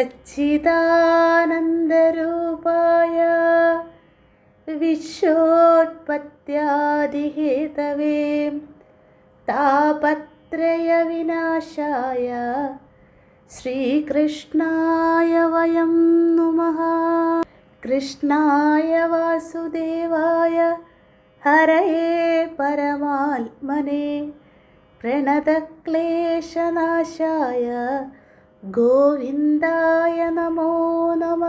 सच्चिदानन्दरूपाय विश्वोत्पत्त्यादिहेतवे तापत्रयविनाशाय श्रीकृष्णाय वयं नुमः कृष्णाय वासुदेवाय हरये परमात्मने प्रणतक्लेशनाशाय ഗോവിന്ദായ നമോ നമ.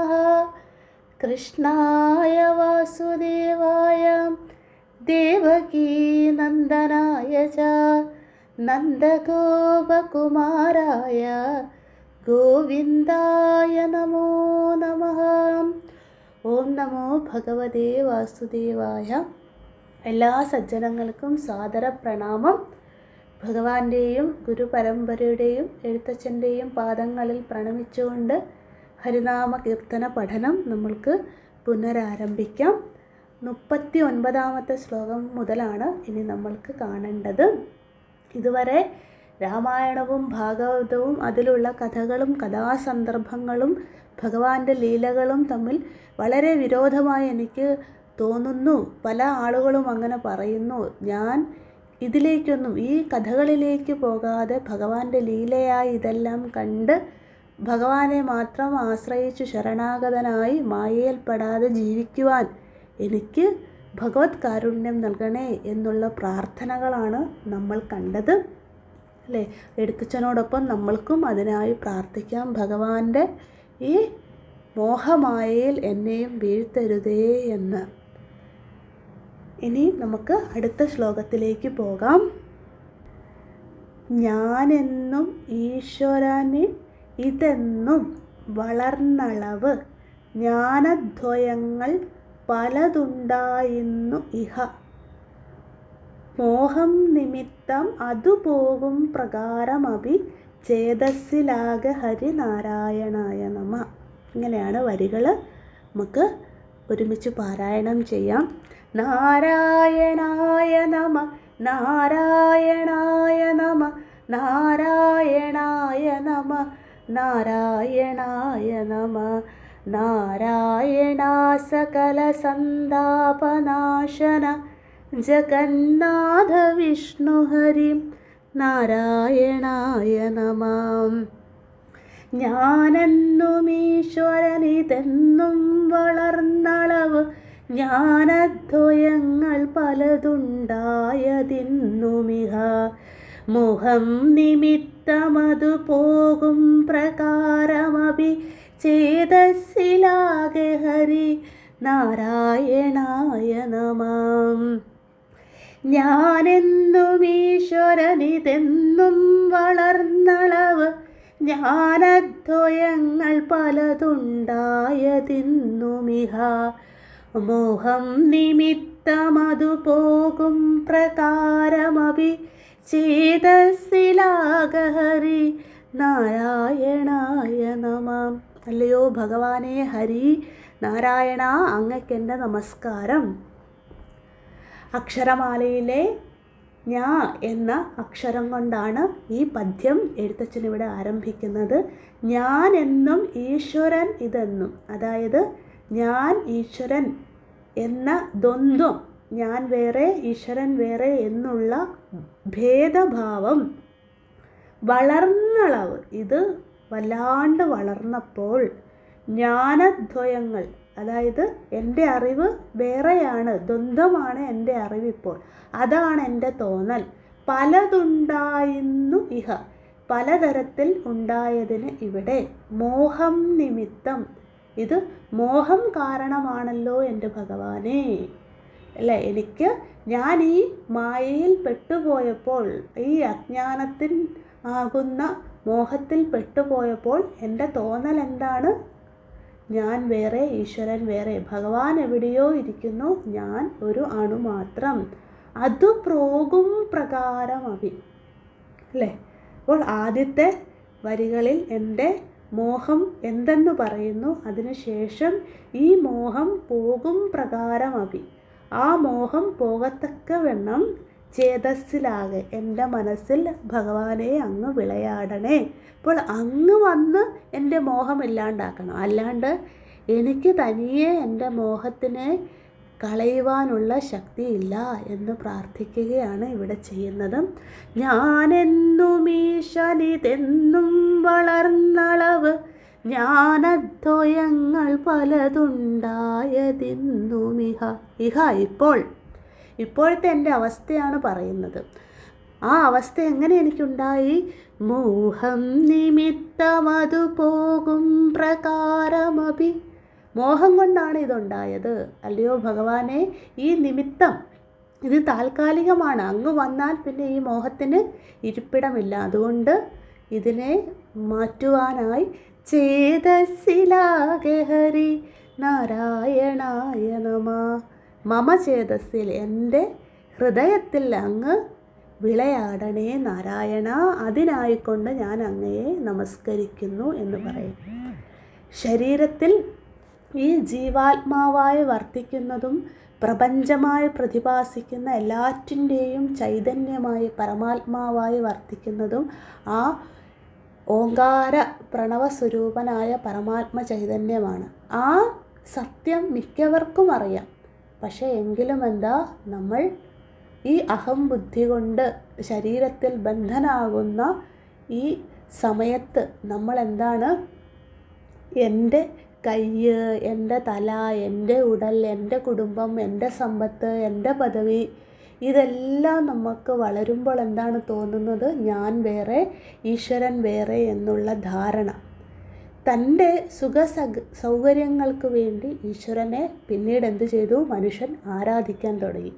കൃഷ്ണായ വാസുദേവായ. ദേവകീനന്ദനായ ച. നന്ദഗോപകുമാരായ. ഗോവിന്ദായ നമോ നമ. ഓം നമോ ഭഗവതേ വാസുദേവായ. എല്ലാ സജ്ജനങ്ങൾക്കും സാദര പ്രണാമം ഭഗവാന്റെയും ഗുരുപരമ്പരയുടെയും എഴുത്തച്ഛന്റെയും പാദങ്ങളിൽ പ്രണമിച്ചുകൊണ്ട് ഹരിനാമ കീർത്തന പഠനം നമ്മൾക്ക് പുനരാരംഭിക്കാം. മുപ്പത്തി ഒൻപതാമത്തെ ശ്ലോകം മുതലാണ് ഇനി നമ്മൾക്ക് കാണേണ്ടത്. ഇതുവരെ രാമായണവും ഭാഗവതവും അതിലുള്ള കഥകളും കഥാസന്ദർഭങ്ങളും ഭഗവാന്റെ ലീലകളും തമ്മിൽ വളരെ വിരോധമായി എനിക്ക് തോന്നുന്നു. പല ആളുകളും അങ്ങനെ പറയുന്നു. ഞാൻ ഇതിലേക്കൊന്നും ഈ കഥകളിലേക്ക് പോകാതെ ഭഗവാന്റെ ലീലയായി ഇതെല്ലാം കണ്ട് ഭഗവാനെ മാത്രം ആശ്രയിച്ച് ശരണാഗതനായി മായയിൽപ്പെടാതെ ജീവിക്കുവാൻ എനിക്ക് ഭഗവത് കാരുണ്യം നൽകണേ എന്നുള്ള പ്രാർത്ഥനകളാണ് നമ്മൾ കണ്ടത്. അല്ലേ? എടുക്കച്ചനോടൊപ്പം നമ്മൾക്കും അതിനായി പ്രാർത്ഥിക്കാം. ഭഗവാന്റെ ഈ മോഹമായയിൽ എന്നെയും വീഴ്ത്തരുതേ എന്ന്. ഇനി നമുക്ക് അടുത്ത ശ്ലോകത്തിലേക്ക് പോകാം. ഞാനെന്നും ഈശ്വരന് ഇതെന്നും വളർന്നളവ് ജ്ഞാനദ്വയങ്ങൾ പലതുണ്ടായിരുന്നു ഇഹ. മോഹം നിമിത്തം അതുപോകും പ്രകാരമഭി ചേതസ്സിലാക ഹരിനാരായണായ നമ. ഇങ്ങനെയാണ് വരികൾ നമുക്ക് ഒരുമിച്ച് പാരായണം ചെയ്യാം. നാരായണായ നമ നാരായണായ നമ നാരായണായ നമ നാരായണായ നമ നാരായണ സകല സന്താപനാശന ജഗന്നാഥ വിഷ്ണു ഹരി നാരായണായ നമ. ഞാനെന്നും ഈശ്വരനിതെന്നും വളർന്നളവ് ജ്ഞാനദ്വയങ്ങൾ പലതുണ്ടായതിന്നുമിഹ. മുഖം നിമിത്തമതു പോകും പ്രകാരമഭി ചേതസ്സിലാകെ ഹരി നാരായണായ നമാം ഞാനെന്നും ഈശ്വരനിതെന്നും വളർന്നളവ് ജ്ഞാനദ്വയങ്ങൾ പലതുണ്ടായതിന്നുമിഹ. മോഹം നിമിത്തമതു പോകും പ്രകാരമഭി ചേതസ്സിലാകഹരി നാരായണായ നമ. അല്ലയോ ഭഗവാനെ ഹരി നാരായണ അങ്ങക്കെന്റെ നമസ്കാരം. അക്ഷരമാലയിലെ ഞാ എന്ന അക്ഷരം കൊണ്ടാണ് ഈ പദ്യം എഴുത്തച്ഛനിവിടെ ആരംഭിക്കുന്നത്. ഞാൻ എന്നും ഈശ്വരൻ ഇതെന്നും. അതായത് ഞാൻ ഈശ്വരൻ എന്ന ദ്വന്ദ്വം ഞാൻ വേറെ ഈശ്വരൻ വേറെ എന്നുള്ള ഭേദഭാവം വളർന്നളവ്. ഇത് വല്ലാണ്ട് വളർന്നപ്പോൾ ജ്ഞാനദ്വയങ്ങൾ അതായത് എന്റെ അറിവ് വേറെയാണ് ദ്വന്ദ്വമാണ് എന്റെ അറിവിപ്പോൾ. അതാണ് എന്റെ തോന്നൽ. പലതുണ്ടായിരുന്നു ഇഹ. പലതരത്തിൽ ഉണ്ടായതിന് ഇവിടെ മോഹം നിമിത്തം ഇത് മോഹം കാരണമാണല്ലോ എന്റെ ഭഗവാനെ. അല്ലേ? എനിക്ക് ഞാൻ ഈ മായയിൽ പെട്ടുപോയപ്പോൾ ഈ അജ്ഞാനത്തിൽ ആകുന്ന മോഹത്തിൽ പെട്ടുപോയപ്പോൾ എന്റെ തോന്നൽ എന്താണ്? ഞാൻ വേറെ ഈശ്വരൻ വേറെ ഭഗവാൻ എവിടെയോ ഇരിക്കുന്നു ഞാൻ ഒരു അണു മാത്രം. അത് പ്രോകും പ്രകാരം അവി അല്ലേ? അപ്പോൾ ആദ്യത്തെ വരികളിൽ എന്റെ മോഹം എന്തെന്ന് പറയുന്നു? അതിനുശേഷം ഈ മോഹം പോകും പ്രകാരം അഭി. ആ മോഹം പോകത്തക്കവണ്ണം ചേതസ്സിലാകെ എന്റെ മനസ്സിൽ ഭഗവാനെ അങ്ങ് വിളയാടണേ. അപ്പോൾ അങ്ങ് വന്ന് എന്റെ മോഹം ഇല്ലാണ്ടാക്കണം. അല്ലാണ്ട് എനിക്ക് തനിയെ എന്റെ മോഹത്തിനെ കളയുവാനുള്ള ശക്തിയില്ല എന്ന് പ്രാർത്ഥിക്കുകയാണ് ഇവിടെ ചെയ്യുന്നത്. ഞാനെന്നും ഈശനിതെന്നും വളർന്നളവ് ജ്ഞാനദ്വയങ്ങൾ പലതുണ്ടായതിന്നും ഇഹ ഇഹ ഇപ്പോൾ ഇപ്പോഴത്തെ എന്റെ അവസ്ഥയാണ് പറയുന്നത്. ആ അവസ്ഥ എങ്ങനെ എനിക്കുണ്ടായി? മോഹം നിമിത്തമതു പോകും പ്രകാരമപി മോഹം കൊണ്ടാണ് ഇതുണ്ടായത്. അല്ലയോ ഭഗവാനെ ഈ നിമിത്തം. ഇത് താൽക്കാലികമാണ്. അങ്ങ് വന്നാൽ പിന്നെ ഈ മോഹത്തിന് ഇരിപ്പിടമില്ല. അതുകൊണ്ട് ഇതിനെ മാറ്റുവാനായി ചേതസ്സിലാകെ ഹരി നാരായണായ നമ. മമ ചേതസ്സിൽ എന്റെ ഹൃദയത്തിൽ അങ്ങ് വിളയാടണേ നാരായണ. അതിനായിക്കൊണ്ട് ഞാൻ അങ്ങയെ നമസ്കരിക്കുന്നു എന്ന് പറയും. ശരീരത്തിൽ ഈ ജീവാത്മാവായി വർത്തിക്കുന്നതും പ്രപഞ്ചമായി പ്രതിഭാസിക്കുന്ന എല്ലാറ്റിന്റെയും ചൈതന്യമായി പരമാത്മാവായി വർത്തിക്കുന്നതും ആ ഓങ്കാര പ്രണവസ്വരൂപനായ പരമാത്മ ചൈതന്യമാണ്. ആ സത്യം മിക്കവർക്കും അറിയാം. പക്ഷേ എങ്കിലും എന്താ? നമ്മൾ ഈ അഹം ബുദ്ധി കൊണ്ട് ശരീരത്തിൽ ബന്ധനാകുന്ന ഈ സമയത്ത് നമ്മൾ എന്താണ്? എന്റെ കയ്യ് എന്റെ തല എന്റെ ഉടൽ എന്റെ കുടുംബം എന്റെ സമ്പത്ത് എന്റെ പദവി. ഇതെല്ലാം നമുക്ക് വളരുമ്പോൾ എന്താണ് തോന്നുന്നത്? ഞാൻ വേറെ ഈശ്വരൻ വേറെ എന്നുള്ള ധാരണ. തന്റെ സുഖ സൗകര്യങ്ങൾക്ക് വേണ്ടി ഈശ്വരനെ പിന്നീട് എന്ത് ചെയ്തു? മനുഷ്യൻ ആരാധിക്കാൻ തുടങ്ങി.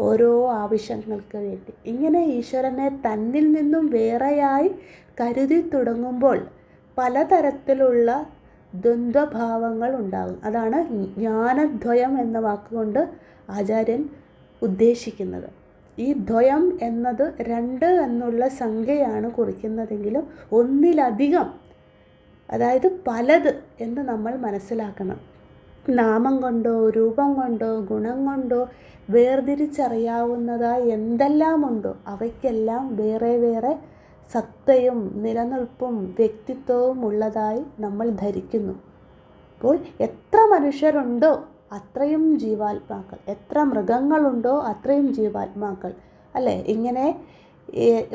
ഓരോ ആവശ്യങ്ങൾക്ക് വേണ്ടി. ഇങ്ങനെ ഈശ്വരനെ തന്നിൽ നിന്നും വേറെയായി കരുതി തുടങ്ങുമ്പോൾ പലതരത്തിലുള്ള ദ്വന്ദ്വഭാവങ്ങൾ ഉണ്ടാകും. അതാണ് ജ്ഞാനദ്വയം എന്ന വാക്കുകൊണ്ട് ആചാര്യൻ ഉദ്ദേശിക്കുന്നത്. ഈ ദ്വയം എന്നത് രണ്ട് എന്നുള്ള സംഖ്യയാണ് കുറിക്കുന്നതെങ്കിലും ഒന്നിലധികം അതായത് പലത് എന്ന് നമ്മൾ മനസ്സിലാക്കണം. നാമം കൊണ്ടോ രൂപം കൊണ്ടോ ഗുണം കൊണ്ടോ വേർതിരിച്ചറിയാവുന്നതായി എന്തെല്ലാമുണ്ടോ അവയ്ക്കെല്ലാം വേറെ വേറെ സത്തയും നിലനിൽപ്പും വ്യക്തിത്വവും ഉള്ളതായി നമ്മൾ ധരിക്കുന്നു. അപ്പോൾ എത്ര മനുഷ്യരുണ്ടോ അത്രയും ജീവാത്മാക്കൾ എത്ര മൃഗങ്ങളുണ്ടോ അത്രയും ജീവാത്മാക്കൾ അല്ലേ? ഇങ്ങനെ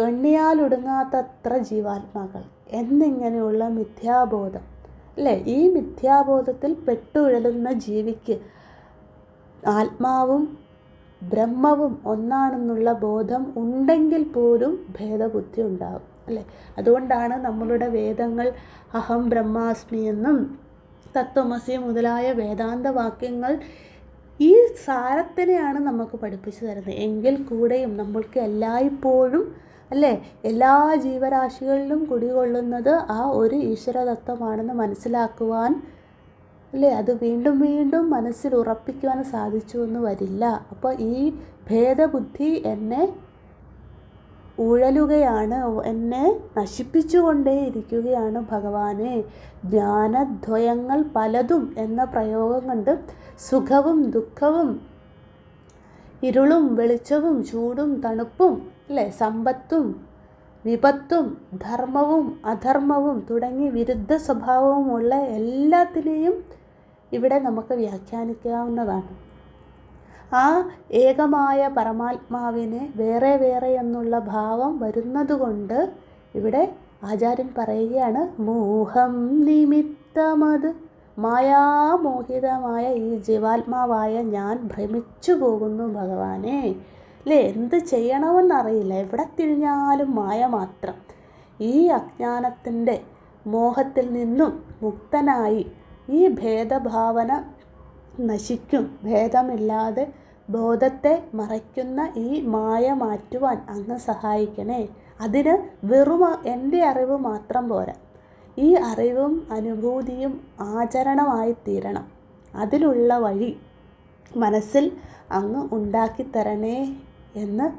എണ്ണിയാലൊടുങ്ങാത്തത്ര ജീവാത്മാക്കൾ. എന്നിങ്ങനെയുള്ള മിഥ്യാബോധം അല്ലേ? ഈ മിഥ്യാബോധത്തിൽ പെട്ടുഴലുന്ന ജീവിക്ക് ആത്മാവും ബ്രഹ്മവും ഒന്നാണെന്നുള്ള ബോധം ഉണ്ടെങ്കിൽ പോലും ഭേദബുദ്ധി ഉണ്ടാകും അല്ലേ? അതുകൊണ്ടാണ് നമ്മളുടെ വേദങ്ങൾ അഹം ബ്രഹ്മാസ്മി എന്നും തത്വമസി മുതലായ വേദാന്ത വാക്യങ്ങൾ ഈ സാരത്തിനെയാണ് നമുക്ക് പഠിപ്പിച്ചു തരുന്നത്. എങ്കിൽ കൂടെയും നമ്മൾക്ക് എല്ലായ്പ്പോഴും അല്ലേ? എല്ലാ ജീവരാശികളിലും കുടികൊള്ളുന്നത് ആ ഒരു ഈശ്വരതത്വമാണെന്ന് മനസ്സിലാക്കുവാൻ അല്ലേ? അത് വീണ്ടും വീണ്ടും മനസ്സിൽ ഉറപ്പിക്കുവാൻ സാധിച്ചു എന്ന് വരില്ല. അപ്പോൾ ഈ ഭേദബുദ്ധി എന്നെ ഉഴലുകയാണ് എന്നെ നശിപ്പിച്ചുകൊണ്ടേയിരിക്കുകയാണ് ഭഗവാനെ. ജ്ഞാനദ്വയങ്ങൾ പലതും എന്ന പ്രയോഗം കൊണ്ട് സുഖവും ദുഃഖവും ഇരുളും വെളിച്ചവും ചൂടും തണുപ്പും അല്ലേ? സമ്പത്തും വിപത്തും ധർമ്മവും അധർമ്മവും തുടങ്ങി വിരുദ്ധ സ്വഭാവവുമുള്ള എല്ലാത്തിനെയും ഇവിടെ നമുക്ക് വ്യാഖ്യാനിക്കാവുന്നതാണ്. ആ ഏകമായ പരമാത്മാവിനെ വേറെ വേറെ എന്നുള്ള ഭാവം വരുന്നതുകൊണ്ട് ഇവിടെ ആചാര്യൻ പറയുകയാണ് മോഹം നിമിത്തമത് മായാമോഹിതമായ ഈ ജീവാത്മാവായ ഞാൻ ഭ്രമിച്ചു പോകുന്നു ഭഗവാനെ. അല്ലേ എന്ത് ചെയ്യണമെന്നറിയില്ല. എവിടെ തിരിഞ്ഞാലും മായ മാത്രം. ഈ അജ്ഞാനത്തിന്റെ മോഹത്തിൽ നിന്നും മുക്തനായി ഈ ഭേദഭാവന നശിക്കും. ഭേദമില്ലാതെ ബോധത്തെ മറയ്ക്കുന്ന ഈ മായ മാറ്റുവാൻ അങ്ങ് സഹായിക്കണേ. അതിന് വെറും എന്റെ അറിവ് മാത്രം പോരാ. ഈ അറിവും അനുഭൂതിയും ആചരണമായി തീരണം. അതിലുള്ള വഴി മനസ്സിൽ അങ്ങ് ഉണ്ടാക്കിത്തരണേ എന്ന്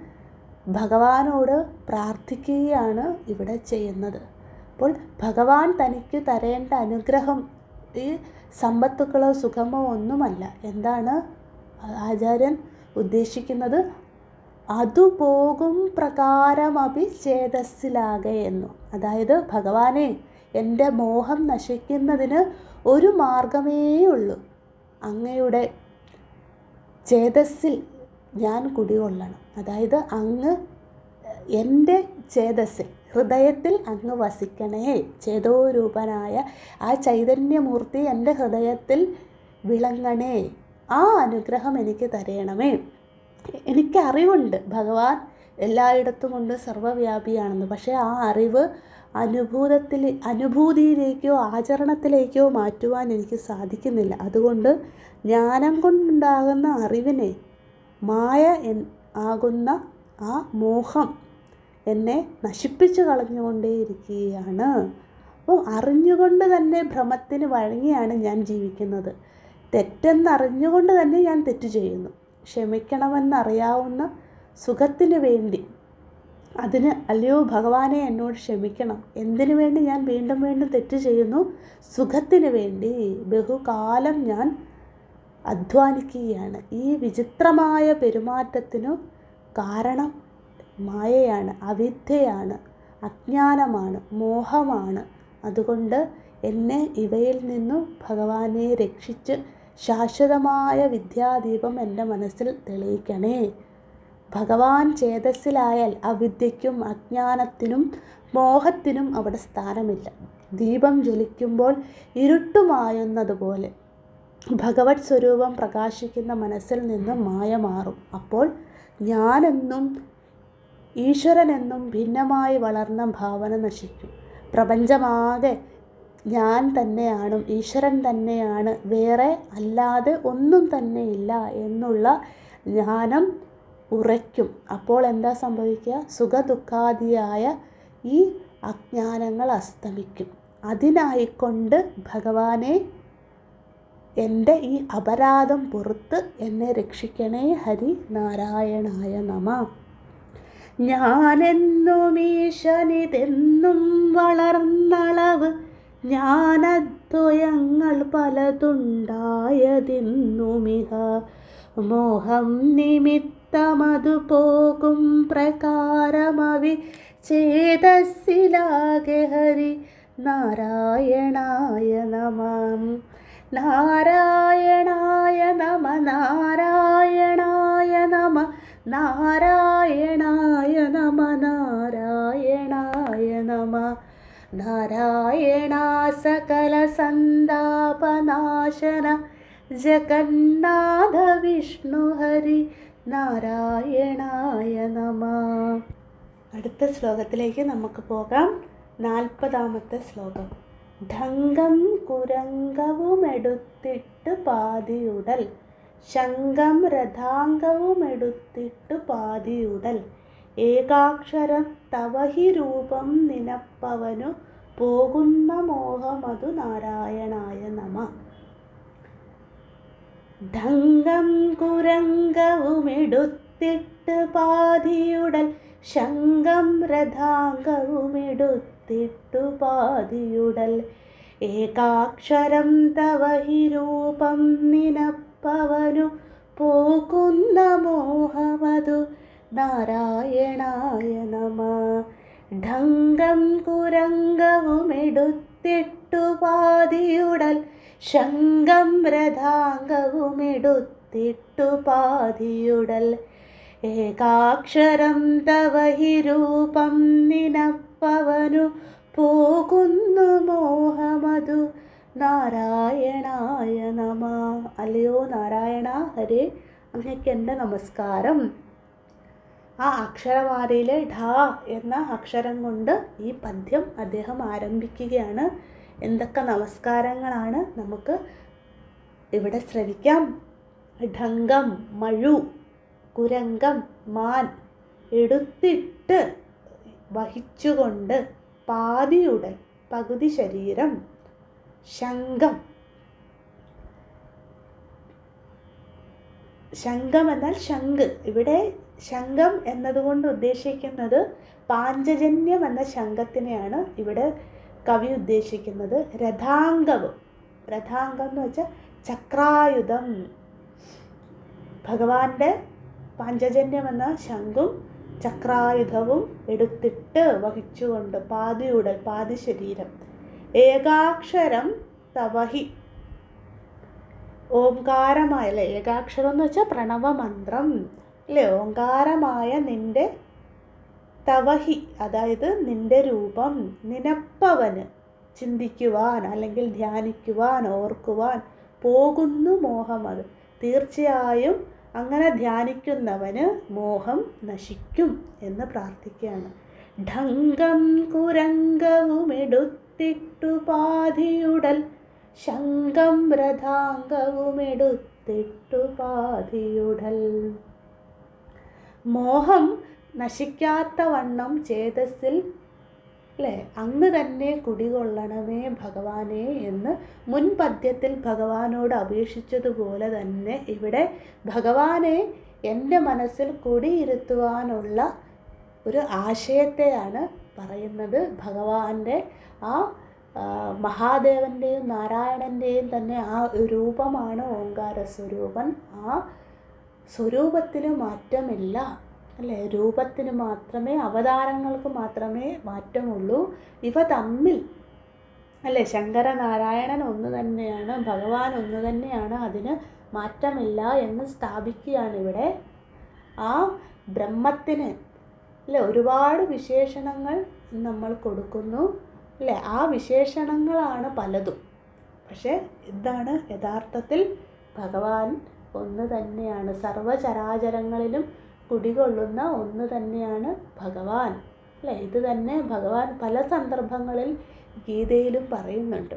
ഭഗവാനോട് പ്രാർത്ഥിക്കുകയാണ് ഇവിടെ ചെയ്യുന്നത്. അപ്പോൾ ഭഗവാൻ തനിക്ക് തരേണ്ട അനുഗ്രഹം ഈ സമ്പത്തുക്കളോ സുഖമോ ഒന്നുമല്ല. എന്താണ് ആചാര്യൻ ഉദ്ദേശിക്കുന്നത്? അതുപോകും പ്രകാരമപി ചേതസ്സിലാകെ എന്നു. അതായത് ഭഗവാനെ എന്റെ മോഹം നശിക്കുന്നതിന് ഒരു മാർഗമേ ഉള്ളൂ അങ്ങയുടെ ചേതസ്സിൽ ഞാൻ കുടികൊള്ളണം. അതായത് അങ്ങ് എന്റെ ചേതസ്സിൽ ഹൃദയത്തിൽ അങ്ങ് വസിക്കണേ. ചേതോരൂപനായ ആ ചൈതന്യമൂർത്തി എന്റെ ഹൃദയത്തിൽ വിളങ്ങണേ. ആ അനുഗ്രഹം എനിക്ക് തരയണമേ എനിക്ക് അറിവുണ്ട്. ഭഗവാൻ എല്ലായിടത്തുമുണ്ട് സർവവ്യാപിയാണെന്ന് പക്ഷേ ആ അറിവ് അനുഭൂതത്തിൽ അനുഭൂതിയിലേക്കോ ആചരണത്തിലേക്കോ മാറ്റുവാൻ എനിക്ക് സാധിക്കുന്നില്ല. അതുകൊണ്ട് ജ്ഞാനം കൊണ്ടുണ്ടാകുന്ന അറിവിനെ മായ ആകുന്ന ആ മോഹം എന്നെ നശിപ്പിച്ചു കളഞ്ഞുകൊണ്ടേയിരിക്കുകയാണ്. അപ്പോൾ അറിഞ്ഞുകൊണ്ട് തന്നെ ഭ്രമത്തിന് വഴങ്ങിയാണ് ഞാൻ ജീവിക്കുന്നത്. തെറ്റെന്നറിഞ്ഞുകൊണ്ട് തന്നെ ഞാൻ തെറ്റ് ചെയ്യുന്നു. ക്ഷമിക്കണമെന്നറിയാവുന്ന സുഖത്തിന് വേണ്ടി. അതിന് അല്ലയോ ഭഗവാനെ എന്നോട് ക്ഷമിക്കണം. എന്തിനു വേണ്ടി ഞാൻ വീണ്ടും വീണ്ടും തെറ്റ് ചെയ്യുന്നു? സുഖത്തിന് വേണ്ടി. ബഹുകാലം ഞാൻ അധ്വാനിക്കുകയാണ്. ഈ വിചിത്രമായ പെരുമാറ്റത്തിനു കാരണം മായയാണ് അവിദ്യയാണ് അജ്ഞാനമാണ് മോഹമാണ്. അതുകൊണ്ട് എന്നെ ഇവയിൽ നിന്നും ഭഗവാനെ രക്ഷിച്ച് ശാശ്വതമായ വിദ്യാദീപം എന്റെ മനസ്സിൽ തെളിയിക്കണേ. ഭഗവാൻ ചേതസ്സിലായാൽ അവിദ്യയ്ക്കും അജ്ഞാനത്തിനും മോഹത്തിനും അവിടെ സ്ഥാനമില്ല. ദീപം ജ്വലിക്കുമ്പോൾ ഇരുട്ടുമായുന്നതുപോലെ ഭഗവത് സ്വരൂപം പ്രകാശിക്കുന്ന മനസ്സിൽ നിന്ന് മായ മാറും അപ്പോൾ ഞാനെന്നും ഈശ്വരനെന്നും ഭിന്നമായി വളർന്ന ഭാവന നശിക്കും. പ്രപഞ്ചമാകെ ഞാൻ തന്നെയാണ് ഈശ്വരൻ തന്നെയാണ് വേറെ അല്ലാതെ ഒന്നും തന്നെയില്ല എന്നുള്ള ജ്ഞാനം ഉറയ്ക്കും. അപ്പോൾ എന്താ സംഭവിക്കുക? സുഖദുഃഖാദിയായ ഈ അജ്ഞാനങ്ങൾ അസ്തമിക്കും. അതിനായിക്കൊണ്ട് ഭഗവാനെ എന്റെ ഈ അപരാധം പുറത്ത് എന്നെ രക്ഷിക്കണേ ഹരി നാരായണായ നമ. ഞാനെന്നും ഈശനിതെന്നും വളർന്നളവ് ജ്ഞാനദ്വയങ്ങൾ പലതുണ്ടായതിന്നുമിഹ. മോഹം നിമിത്തമതു പോകും പ്രകാരമവി ചേതസ്സിലാകെ ഹരി നാരായണായ നമം. നാരായണായ നമ നമ നാരായണായ നമ നാരായണായ നമ. നാരായണ സകല സന്താപനാശന ജഗന്നാഥ വിഷ്ണു ഹരി നാരായണായ നമ. അടുത്ത ശ്ലോകത്തിലേക്ക് നമുക്ക് പോകാം. നാൽപ്പതാമത്തെ ശ്ലോകം. ധംഗം കുരങ്കവുമെടുത്തിട്ട് പാതിയുടൽ. ശങ്കം രഥാംഗവുമെടുത്തിട്ടു പാതിയുടൽ ഏകാക്ഷരം തവഹി രൂപം നിനപ്പവനു പോകുന്ന മോഹമതു നാരായണായ നമ. ധംഗം കുരംഗവുമെടുത്തിട്ട് പാതിയുടൽ ശങ്കം രഥാംഗവുമെടുത്തിട്ടു പാതിയുടൽ ഏകാക്ഷരം തവഹി രൂപം നിനപ്പവനു പോകുന്ന മോഹമതു നാരായണായ നമ ഢംഗം കുരംഗവുമെടുത്തിട്ടു പാതിയുടൽ ശംഖം രഥാംഗവുമെടുത്തിട്ടു പാതിയുടൽ. ഏകാക്ഷരം തവഹിരൂപം നിനപ്പവനു പോകുന്നു മോഹമതു നാരായണായ നമ. അല്ലയോ നാരായണ ഹരേ. അങ്ങനെയൊക്കെ എന്റെ നമസ്കാരം. ആ അക്ഷരമാലയിലെ ഢ എന്ന അക്ഷരം കൊണ്ട് ഈ പദ്യം അദ്ദേഹം ആരംഭിക്കുകയാണ്. എന്തൊക്കെ നമസ്കാരങ്ങളാണ് നമുക്ക് ഇവിടെ ശ്രവിക്കാം? ഢങ്കം മഴു കുരങ്കം മാൻ എടുത്തിട്ട് വഹിച്ചുകൊണ്ട് പാതിയുടെ പകുതി ശരീരം ശംഖം. ശംഖം എന്നാൽ ശംഖ്. ഇവിടെ ശംഖം എന്നതുകൊണ്ട് ഉദ്ദേശിക്കുന്നത് പാഞ്ചജന്യം എന്ന ശംഖത്തിനെയാണ് ഇവിടെ കവി ഉദ്ദേശിക്കുന്നത്. രഥാംഗവും. രഥാംഗം എന്ന് വെച്ചാൽ ചക്രായുധം. ഭഗവാന്റെ പാഞ്ചജന്യം എന്ന ശംഖും ചക്രായുധവും എടുത്തിട്ട് വഹിച്ചുകൊണ്ട് പാതിയുടൽ പാതി ശരീരം ഏകാക്ഷരം തവഹി. ഓംകാരമായ അല്ലേ ഏകാക്ഷരം എന്ന് വെച്ചാൽ പ്രണവമന്ത്രം. അല്ലേ? ഓംകാരമായ നിന്റെ തവഹി അതായത് നിന്റെ രൂപം നിനപ്പവന് ചിന്തിക്കുവാൻ അല്ലെങ്കിൽ ധ്യാനിക്കുവാൻ ഓർക്കുവാൻ പോകുന്നു മോഹം അത്. തീർച്ചയായും അങ്ങനെ ധ്യാനിക്കുന്നവന് മോഹം നശിക്കും എന്ന് പ്രാർത്ഥിക്കുകയാണ്. ഢംഗം കുരംഗവുമെടുത്തിട്ടു പാതിയുടൽ ശങ്കം രഥാംഗവുമെടുത്തിട്ടുപാധിയുടൽ മോഹം നശിക്കാത്ത വണ്ണം ചേതസ്സിൽ അല്ലേ അങ്ങ് തന്നെ കുടികൊള്ളണമേ ഭഗവാനെ എന്ന് മുൻ പദ്യത്തിൽ ഭഗവാനോട് അപേക്ഷിച്ചതുപോലെ തന്നെ ഇവിടെ ഭഗവാനെ എന്റെ മനസ്സിൽ കുടിയിരുത്തുവാനുള്ള ഒരു ആശയത്തെയാണ് പറയുന്നത് ഭഗവാന്റെ ആ മഹാദേവന്റെയും നാരായണന്റെയും തന്നെ ആ രൂപമാണ് ഓങ്കാര സ്വരൂപൻ ആ സ്വരൂപത്തിന് മാറ്റമില്ല അല്ലേ? രൂപത്തിന് മാത്രമേ അവതാരങ്ങൾക്ക് മാത്രമേ മാറ്റമുള്ളൂ. ഇവ തമ്മിൽ അല്ലേ? ശങ്കരനാരായണൻ ഒന്ന് തന്നെയാണ് ഭഗവാൻ ഒന്ന് തന്നെയാണ് അതിന് മാറ്റമില്ല എന്ന് സ്ഥാപിക്കുകയാണ് ഇവിടെ. ആ ബ്രഹ്മത്തിന് അല്ലേ? ഒരുപാട് വിശേഷണങ്ങൾ നമ്മൾ കൊടുക്കുന്നു അല്ലേ? ആ വിശേഷണങ്ങളാണ് പലതും. പക്ഷേ ഇതാണ് യഥാർത്ഥത്തിൽ ഭഗവാൻ ഒന്ന് തന്നെയാണ്. സർവചരാചരങ്ങളിലും കുടികൊള്ളുന്ന ഒന്ന് തന്നെയാണ് ഭഗവാൻ. അല്ലേ? ഇത് തന്നെ ഭഗവാൻ പല സന്ദർഭങ്ങളിൽ ഗീതയിലും പറയുന്നുണ്ട്.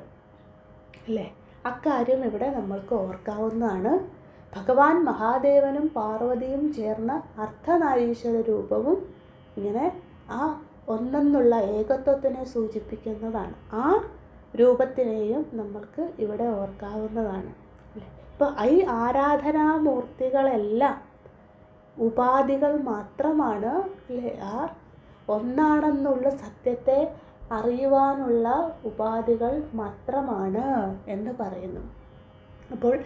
അല്ലേ? അക്കാര്യം ഇവിടെ നമ്മൾക്ക് ഓർക്കാവുന്നതാണ്. ഭഗവാൻ മഹാദേവനും പാർവതിയും ചേർന്ന അർദ്ധനാരീശ്വര രൂപവും ഇങ്ങനെ ആ ഒന്നെന്നുള്ള ഏകത്വത്തിനെ സൂചിപ്പിക്കുന്നതാണ്. ആ രൂപത്തിനെയും നമ്മൾക്ക് ഇവിടെ ഓർക്കാവുന്നതാണ്. ഇപ്പോൾ ഈ ആരാധനാമൂർത്തികളെല്ലാം ഉപാധികൾ മാത്രമാണ് അല്ലേ? ആ ഒന്നാണെന്നുള്ള സത്യത്തെ അറിയുവാനുള്ള ഉപാധികൾ മാത്രമാണ് എന്ന് പറയുന്നു. അപ്പോൾ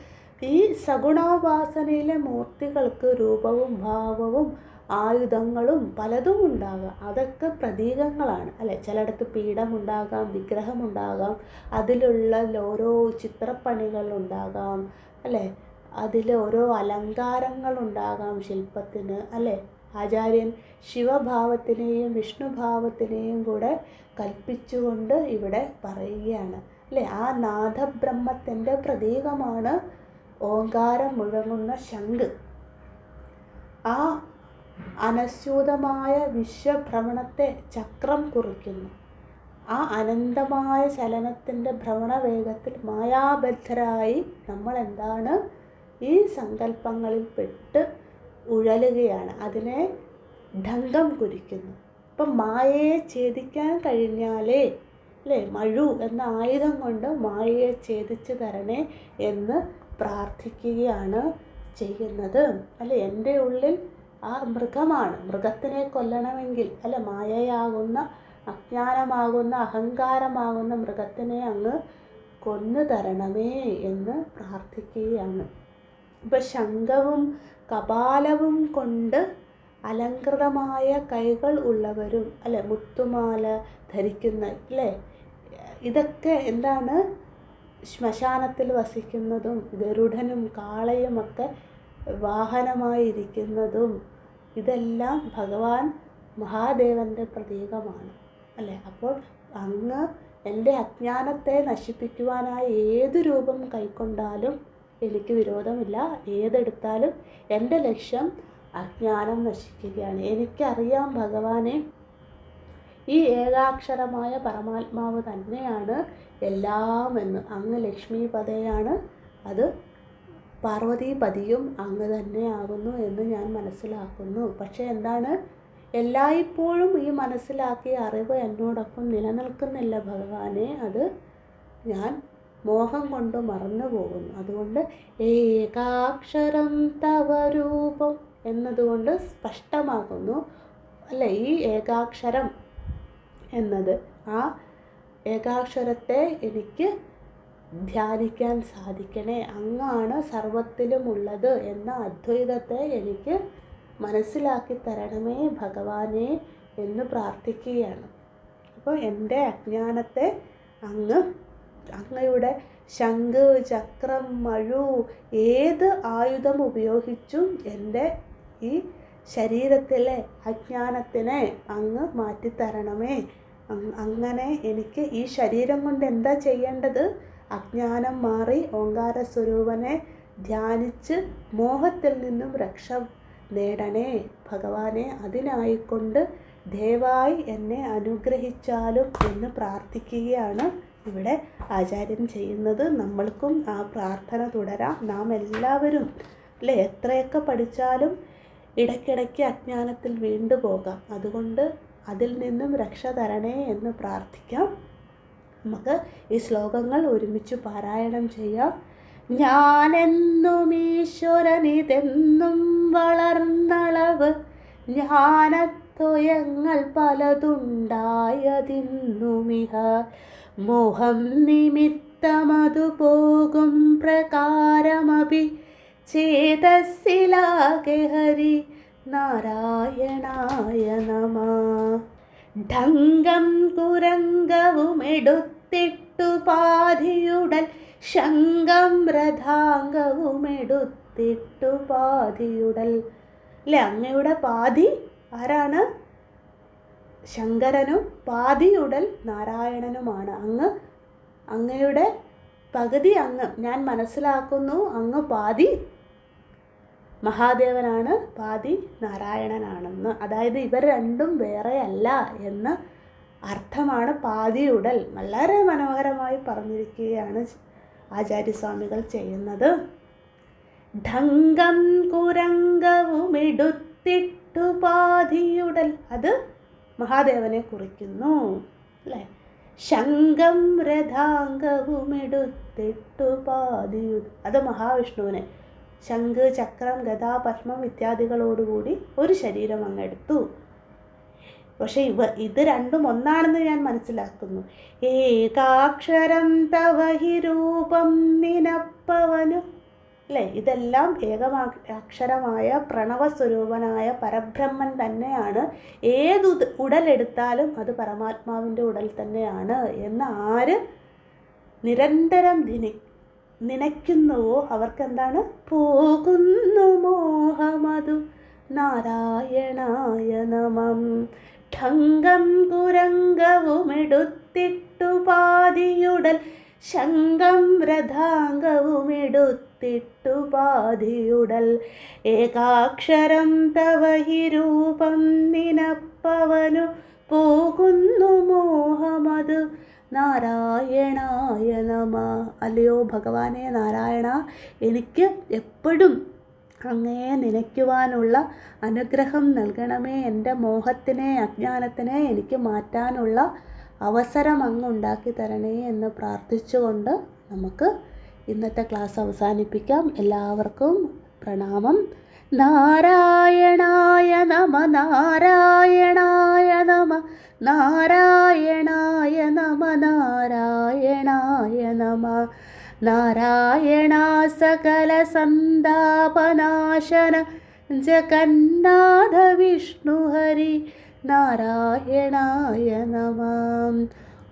ഈ സഗുണോപാസനയിലെ മൂർത്തികൾക്ക് രൂപവും ഭാവവും ആയുധങ്ങളും പലതും ഉണ്ടാകാം. അതൊക്കെ പ്രതീകങ്ങളാണ്. അല്ലെ? ചിലയിടത്ത് പീഠമുണ്ടാകാം വിഗ്രഹമുണ്ടാകാം അതിലുള്ള ഓരോ ചിത്രപ്പണികൾ ഉണ്ടാകാം. അല്ലേ? അതിൽ ഓരോ അലങ്കാരങ്ങൾ ഉണ്ടാകാം ശില്പത്തിന്. അല്ലേ? ആചാര്യൻ ശിവഭാവത്തിനെയും വിഷ്ണുഭാവത്തിനെയും കൂടെ കൽപ്പിച്ചുകൊണ്ട് ഇവിടെ പറയുകയാണ്. അല്ലേ? ആ നാഥബ്രഹ്മത്തിന്റെ പ്രതീകമാണ് ഓങ്കാരം മുഴങ്ങുന്ന ശംഖ്. ആ അനസ്യൂതമായ വിശ്വഭ്രമണത്തെ ചക്രം കുറിക്കുന്നു. ആ അനന്തമായ ചലനത്തിന്റെ ഭ്രമണവേഗത്തിൽ മായാബദ്ധരായി നമ്മൾ എന്താണ്? ഈ സങ്കല്പങ്ങളിൽ പെട്ട് ഉഴലുകയാണ്. അതിനെ ഢങ്കം കുരിക്കുന്നു. അപ്പം മായയെ ഛേദിക്കാൻ കഴിഞ്ഞാലേ അല്ലേ? മഴു എന്ന ആയുധം കൊണ്ട് മായയെ ഛേദിച്ച് തരണേ എന്ന് പ്രാർത്ഥിക്കുകയാണ് ചെയ്യുന്നത്. അല്ലെ? എന്റെ ഉള്ളിൽ ആ മൃഗമാണ്. മൃഗത്തിനെ കൊല്ലണമെങ്കിൽ അല്ല മായയാകുന്ന അജ്ഞാനമാകുന്ന അഹങ്കാരമാകുന്ന മൃഗത്തിനെ അങ്ങ് കൊന്നു തരണമേ എന്ന് പ്രാർത്ഥിക്കുകയാണ്. ഇപ്പം ശംഖവും കപാലവും കൊണ്ട് അലങ്കൃതമായ കൈകൾ ഉള്ളവരും അല്ലെ മുത്തുമാല ധരിക്കുന്ന അല്ലേ ഇതൊക്കെ എന്താണ് ശ്മശാനത്തിൽ വസിക്കുന്നതും ഗരുഡനും കാളയുമൊക്കെ വാഹനമായിരിക്കുന്നതും ഇതെല്ലാം ഭഗവാൻ മഹാദേവന്റെ പ്രതീകമാണ്. അല്ലേ? അപ്പോൾ അങ്ങ് എന്റെ അജ്ഞാനത്തെ നശിപ്പിക്കുവാനായി ഏത് രൂപം കൈക്കൊണ്ടാലും എനിക്ക് വിരോധമില്ല. ഏതെടുത്താലും എന്റെ ലക്ഷ്യം അജ്ഞാനം നശിക്കുകയാണ്. എനിക്കറിയാം ഭഗവാനെ ഈ ഏകാക്ഷരമായ പരമാത്മാവ് തന്നെയാണ് എല്ലാം എന്ന് അങ്ങ് ലക്ഷ്മിപതയാണ് അത് പാർവതീപതിയും അങ്ങ് തന്നെയാകുന്നു എന്ന് ഞാൻ മനസ്സിലാക്കുന്നു. പക്ഷേ എന്താണ്? എല്ലായ്പ്പോഴും ഈ മനസ്സിലാക്കിയ അറിവ് എന്നോടൊപ്പം നിലനിൽക്കുന്നില്ല ഭഗവാനെ. അത് ഞാൻ മോഹം കൊണ്ട് മറന്നു പോകുന്നു. അതുകൊണ്ട് ഏകാക്ഷരം തവ രൂപം എന്നതുകൊണ്ട് സ്പഷ്ടമാകുന്നു. അല്ല? ഈ ഏകാക്ഷരം എന്നത്. ആ ഏകാക്ഷരത്തെ എനിക്ക് ധ്യാനിക്കാൻ സാധിക്കണേ. അങ്ങാണ് സർവത്തിലുമുള്ളത് എന്ന അദ്വൈതത്തെ എനിക്ക് മനസ്സിലാക്കി തരണമേ ഭഗവാനെ എന്ന് പ്രാർത്ഥിക്കുകയാണ്. അപ്പോൾ എന്റെ അജ്ഞാനത്തെ അങ്ങ് അങ്ങയുടെ ശംഖ് ചക്രം മഴു ഏത് ആയുധം ഉപയോഗിച്ചും എന്റെ ഈ ശരീരത്തിലെ അജ്ഞാനത്തിനെ അങ്ങ് മാറ്റിത്തരണമേ. അങ്ങനെ എനിക്ക് ഈ ശരീരം കൊണ്ട് എന്താ ചെയ്യേണ്ടത്? അജ്ഞാനം മാറി ഓങ്കാര സ്വരൂപനെ ധ്യാനിച്ച് മോഹത്തിൽ നിന്നും രക്ഷ നേടണേ. ഭഗവാനെ അതിനായിക്കൊണ്ട് ദയവായി എന്നെ അനുഗ്രഹിച്ചാലും എന്ന് പ്രാർത്ഥിക്കുകയാണ് ഇവിടെ ആചാര്യൻ ചെയ്യുന്നത്. നമ്മൾക്കും ആ പ്രാർത്ഥന തുടരാം. നാം എല്ലാവരും അല്ലെ എത്രയൊക്കെ പഠിച്ചാലും ഇടയ്ക്കിടയ്ക്ക് അജ്ഞാനത്തിൽ വീണ്ടു പോകാം അതുകൊണ്ട് അതിൽ നിന്നും രക്ഷ തരണേ എന്ന് പ്രാർത്ഥിക്കാം. നമുക്ക് ഈ ശ്ലോകങ്ങൾ ഒരുമിച്ച് പാരായണം ചെയ്യാം. ഞാനെന്നും ഈശ്വരനിതെന്നും വളർന്നളവ് ജ്ഞാനത്വയങ്ങൾ പലതുണ്ടായതിന്നുമിഹ. മോഹം നിമിത്തമതു പോകും പ്രകാരമപി ചേതസ്സിലാകെ ഹരി നാരായണായ നമ. ഢംഗം കുരംഗവും കുരങ്കവുമെടുത്തിട്ടു പാതിയുടൽ ശങ്കം രഥാംഗവുമെടുത്തിട്ടു പാതിയുടൽ. അല്ലെ അങ്ങയുടെ പാതി ആരാണ്? ശങ്കരനും പാതിയുടൽ നാരായണനുമാണ്. അങ്ങ് അങ്ങയുടെ പകുതി അങ്ങ്. ഞാൻ മനസ്സിലാക്കുന്നു അങ്ങ് പാതി മഹാദേവനാണ് പാതി നാരായണനാണെന്ന്. അതായത് ഇവർ രണ്ടും വേറെയല്ല എന്ന് അർത്ഥമാണ് പാതിയുടൽ വളരെ മനോഹരമായി പറഞ്ഞിരിക്കുകയാണ് ആചാര്യസ്വാമികൾ ചെയ്യുന്നത്. ഢങ്കം കുരങ്കവുമെടുത്തിട്ടു പാതിയുടൽ അത് മഹാദേവനെ കുറിക്കുന്നു അല്ലേ? ശംഖം രഥാംഗവുമെടുത്തിട്ടു പാതിയു അത് മഹാവിഷ്ണുവിനെ. ശംഖ് ചക്രം ഗതാ പത്മം ഇത്യാദികളോടുകൂടി ഒരു ശരീരം അങ്ങെടുത്തു പക്ഷെ ഇവ ഇത് രണ്ടും ഒന്നാണെന്ന് ഞാൻ മനസ്സിലാക്കുന്നു. ഏകാക്ഷരം തവഹിരൂപം രൂപം നിനപ്പവനു. അല്ലേ? ഇതെല്ലാം ഏകമാ അക്ഷരമായ പ്രണവസ്വരൂപനായ പരബ്രഹ്മൻ തന്നെയാണ്. ഏത് ഉടലെടുത്താലും അത് പരമാത്മാവിന്റെ ഉടൽ തന്നെയാണ് എന്ന് ആര് നിരന്തരം ധിനി നനയ്ക്കുന്നുവോ? അവർക്കെന്താണ്? പോകുന്നു മോഹമതു നാരായണായ നമം. ഠങ്കം കുരങ്കവുമെടുത്തിട്ടു പാതിയുടൽ ശങ്കം വ്രതാംഗവുമെടുത്തിട്ടു പാതിയുടൽ. ഏകാക്ഷരം തവഹിരൂപം രൂപം നിനപ്പവനു പോകുന്നു മോഹമത്. നാരായണായ നമ. അല്ലയോ ഭഗവാനെ നാരായണ എനിക്ക് എപ്പോഴും അങ്ങയെ നനയ്ക്കുവാനുള്ള അനുഗ്രഹം നൽകണമേ. എന്റെ മോഹത്തിനെ അജ്ഞാനത്തിനെ എനിക്ക് മാറ്റാനുള്ള അവസരം അങ്ങ് ഉണ്ടാക്കി തരണേ എന്ന് പ്രാർത്ഥിച്ചുകൊണ്ട് നമുക്ക് ഇന്നത്തെ ക്ലാസ് അവസാനിപ്പിക്കാം. എല്ലാവർക്കും പ്രണാമം. നാരായണായ നമ നാരായണായ നമ നാരായണായ നമ നാരായണായ നമ. नारायणासकलसन्दापनाशन जगन्नाथविष्णुहरिनारायणाय नमाम्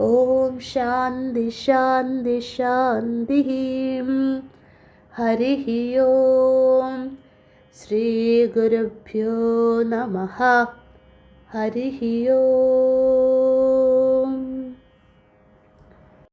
ॐ शान्ति शान्ति शान्तिः। हरिः ॐ श्रीगुरुभ्यो नमः। हरिः ॐ